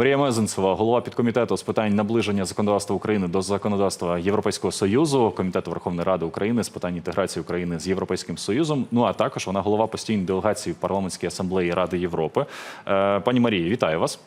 Марія Мезенцева, голова підкомітету з питань наближення законодавства України до законодавства Європейського союзу, комітету Верховної Ради України з питань інтеграції України з Європейським Союзом. Ну а також вона голова постійної делегації в парламентській асамблеї Ради Європи. Е, Пані Марії, вітаю вас.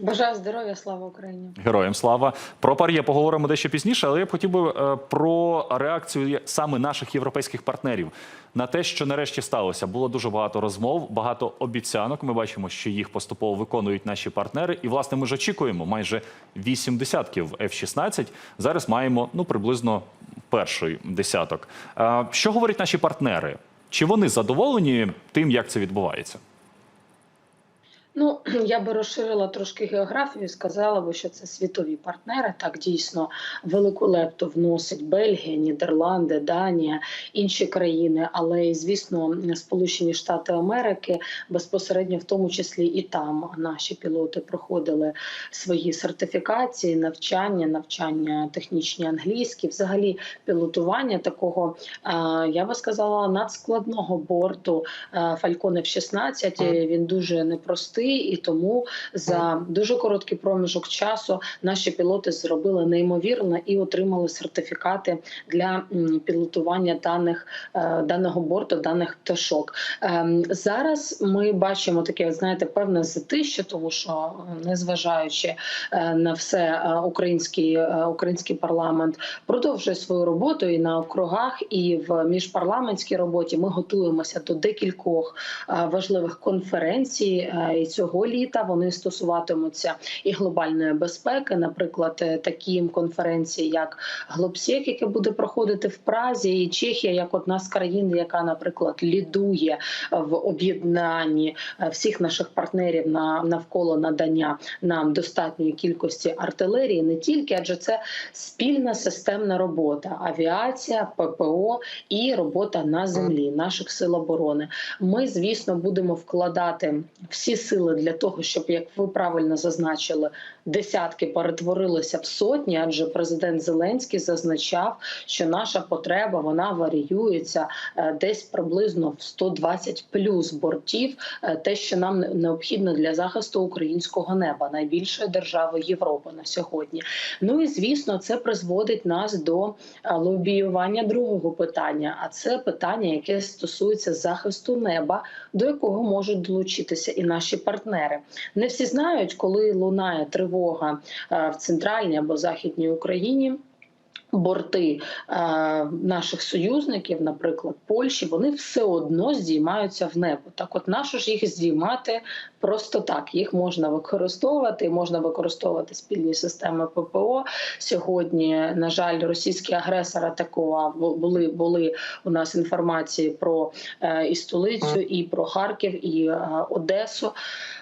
Бажаю здоров'я, слава Україні. Героям слава про пар'є поговоримо дещо пізніше, але я б хотів би е, про реакцію саме наших європейських партнерів на те, що нарешті сталося. Було дуже багато розмов, багато обіцянок. Ми бачимо, що їх поступово виконують наші партнери. І власне ми ж очікуємо майже 8 десятків F-16. Зараз маємо ну приблизно перший десяток. Е, Що говорять наші партнери? Чи вони задоволені тим, як це відбувається? Ну я би розширила трошки географію, і сказала би, що це світові партнери. Так дійсно велику лепту вносить Бельгія, Нідерланди, Данія, інші країни, але і звісно, Сполучені Штати Америки безпосередньо в тому числі і там наші пілоти проходили свої сертифікації, навчання, навчання технічні англійські, взагалі пілотування такого, я би сказала, надскладного борту Falcon F-16. Він дуже непростий, і тому за дуже короткий проміжок часу наші пілоти зробили неймовірно і отримали сертифікати для пілотування даних е, даного борту, даних пташок. Ем, Зараз ми бачимо таке, знаєте, певне затище, тому що е, незважаючи е, на все, український український парламент продовжує свою роботу і на округах, і в міжпарламентській роботі ми готуємося до декількох важливих конференцій. І цього літа вони стосуватимуться і глобальної безпеки, наприклад, е, такі конференції, як Глобсек, яке буде проходити в Празі, і Чехія, як одна з країн, яка, наприклад, лідує в об'єднанні е, всіх наших партнерів на навколо надання нам достатньої кількості артилерії, не тільки, адже це спільна системна робота: авіація, ППО і робота на землі наших сил оборони. Ми, звісно, будемо вкладати всі сили для того, щоб, як ви правильно зазначили, десятки перетворилися в сотні, адже президент Зеленський зазначав, що наша потреба вона варіюється е, десь приблизно в 120 плюс бортів, е, те, що нам необхідно для захисту українського неба, найбільшої держави Європи на сьогодні. Ну і звісно, це призводить нас до е, лобіювання другого питання. А це питання, яке стосується захисту неба, до якого можуть долучитися і наші. Не всі знають, коли лунає тривога е, в центральній або західній Україні. Борти е, наших союзників, наприклад, Польщі, вони все одно здіймаються в небо. Так, от нащо ж їх здіймати просто так? Їх можна використовувати, можна використовувати спільні системи ППО. Сьогодні, на жаль, російський агресор атакував. Були були у нас інформації про е, і столицю, і про Харків, і е, Одесу.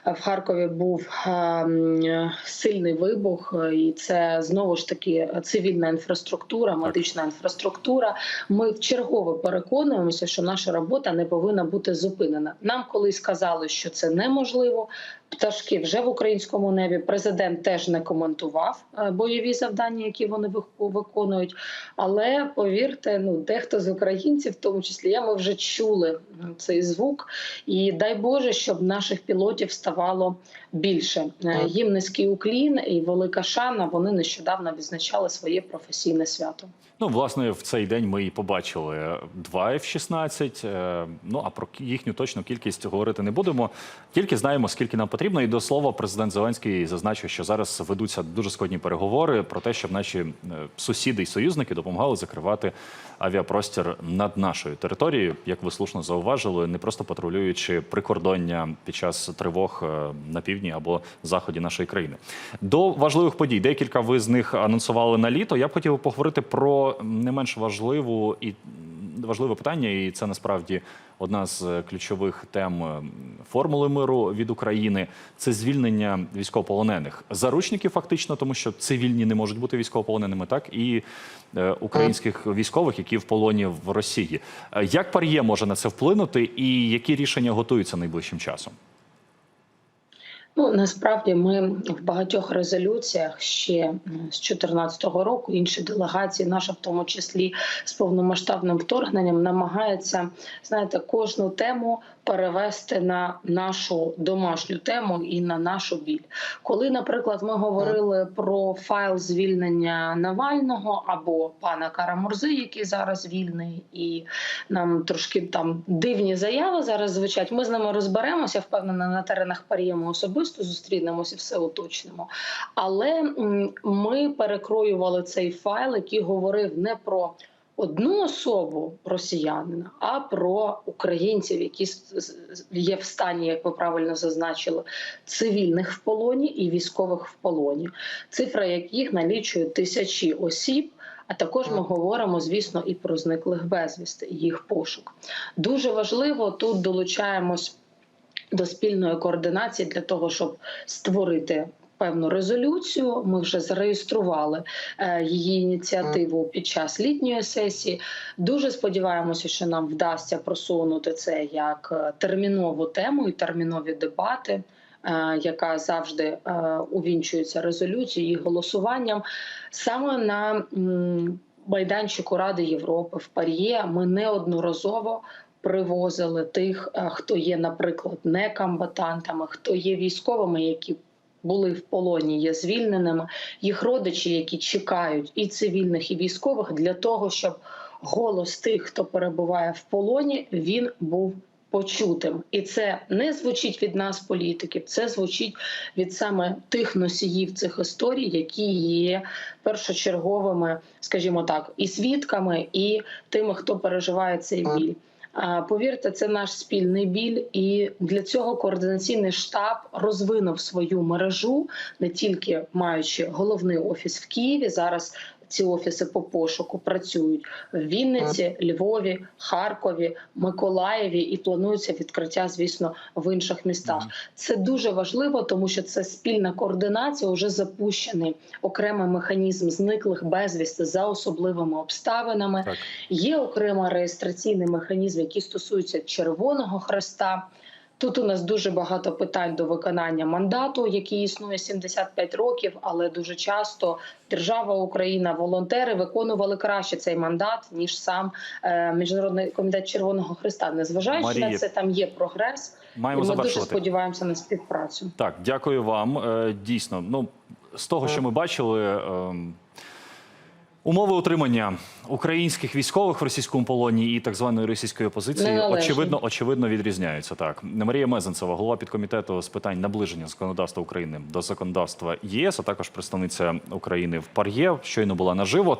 В Харкові був е, сильний вибух, і це знову ж таки цивільна інфраструктура, медична інфраструктура. Ми вчергово переконуємося, що наша робота не повинна бути зупинена. Нам колись казали, що це неможливо. Пташки вже в українському небі. Президент теж не коментував е, бойові завдання, які вони виконують. Але повірте, ну дехто з українців, в тому числі я, ми вже чули цей звук. І дай Боже, щоб наших пілотів ставало більше. Е, Їм низький уклін і велика шана. Вони нещодавно відзначали своє професійне свято. Ну, власне, в цей день ми і побачили два F-16. е, Ну а про їхню точну кількість говорити не будемо. Тільки знаємо, скільки нам потрібно. І до слова, президент Зеленський зазначив, що зараз ведуться дуже складні переговори про те, щоб наші е, сусіди і союзники допомагали закривати авіапростір над нашою територією, як ви слушно зауважили, не просто патрулюючи прикордоння під час тривог е, на півдні або заході нашої країни. До важливих подій, декілька ви з них анонсували на літо. Я б хотів поговорити про не менш важливу і важливе питання, і це насправді одна з е, ключових тем е, формули миру від України. Це звільнення військовополонених заручників, фактично, тому що цивільні не можуть бути військовополоненими, так і е, українських військових, які в полоні в Росії. Як пар'є може на це вплинути, і які рішення готуються найближчим часом? Ну насправді ми в багатьох резолюціях ще з 2014 року інші делегації, наша в тому числі з повномасштабним вторгненням, намагаються знаєте кожну тему перевести на нашу домашню тему і на нашу біль. Коли, наприклад, ми говорили про файл звільнення Навального або пана Карамурзи, який зараз вільний, і нам трошки там дивні заяви зараз звучать. Ми з ними розберемося, впевнена, на теренах пар'ємо особисто зустрінемося і все уточнимо. Але ми перекроювали цей файл, який говорив не про одну особу росіянина, а про українців, які є в стані, як ви правильно зазначили, цивільних в полоні і військових в полоні, цифра яких налічує тисячі осіб. А також ми говоримо, звісно, і про зниклих безвісти, їх пошук. Дуже важливо тут долучаємось до спільної координації для того, щоб створити. Певну резолюцію ми вже зареєстрували е, її ініціативу під час літньої сесії. Дуже сподіваємося, що нам вдасться просунути це як е, термінову тему і термінові дебати, е, яка завжди увінчується резолюцією і голосуванням. Саме на майданчику Ради Європи в Пар'є ми неодноразово. Привозили тих, е, хто є, наприклад, некомбатантами, хто є військовими, які були в полоні, є звільненими, їх родичі, які чекають і цивільних, і військових, для того, щоб голос тих, хто перебуває в полоні, він був почутим. І це не звучить від нас, політиків, це звучить від саме тих носіїв цих історій, які є першочерговими, скажімо так, і свідками, і тими, хто переживає цей біль. Повірте, це наш спільний біль, і для цього координаційний штаб розвинув свою мережу, не тільки маючи головний офіс в Києві. Зараз ці офіси по пошуку працюють в Вінниці, Львові, Харкові, Миколаєві і планується відкриття, звісно, в інших містах. Це дуже важливо, тому що це спільна координація. Уже запущений окремий механізм зниклих безвісти за особливими обставинами. Так. Є окремий реєстраційний механізм, який стосується Червоного Хреста. Тут у нас дуже багато питань до виконання мандату, який існує 75 років, але дуже часто держава Україна, волонтери виконували краще цей мандат ніж сам е, міжнародний комітет Червоного Хреста. Незважаючи Марія, на це, там є прогрес, Маємо і ми дуже сподіваємося на співпрацю. Так, дякую вам. Е, Дійсно, ну з того, що ми бачили. Умови утримання українських військових в російському полоні і так званої російської опозиції очевидно очевидно відрізняються. Так Марія Мезенцева, голова підкомітету з питань наближення законодавства України до законодавства ЄС, а також представниця України в Пар'є, щойно була наживо.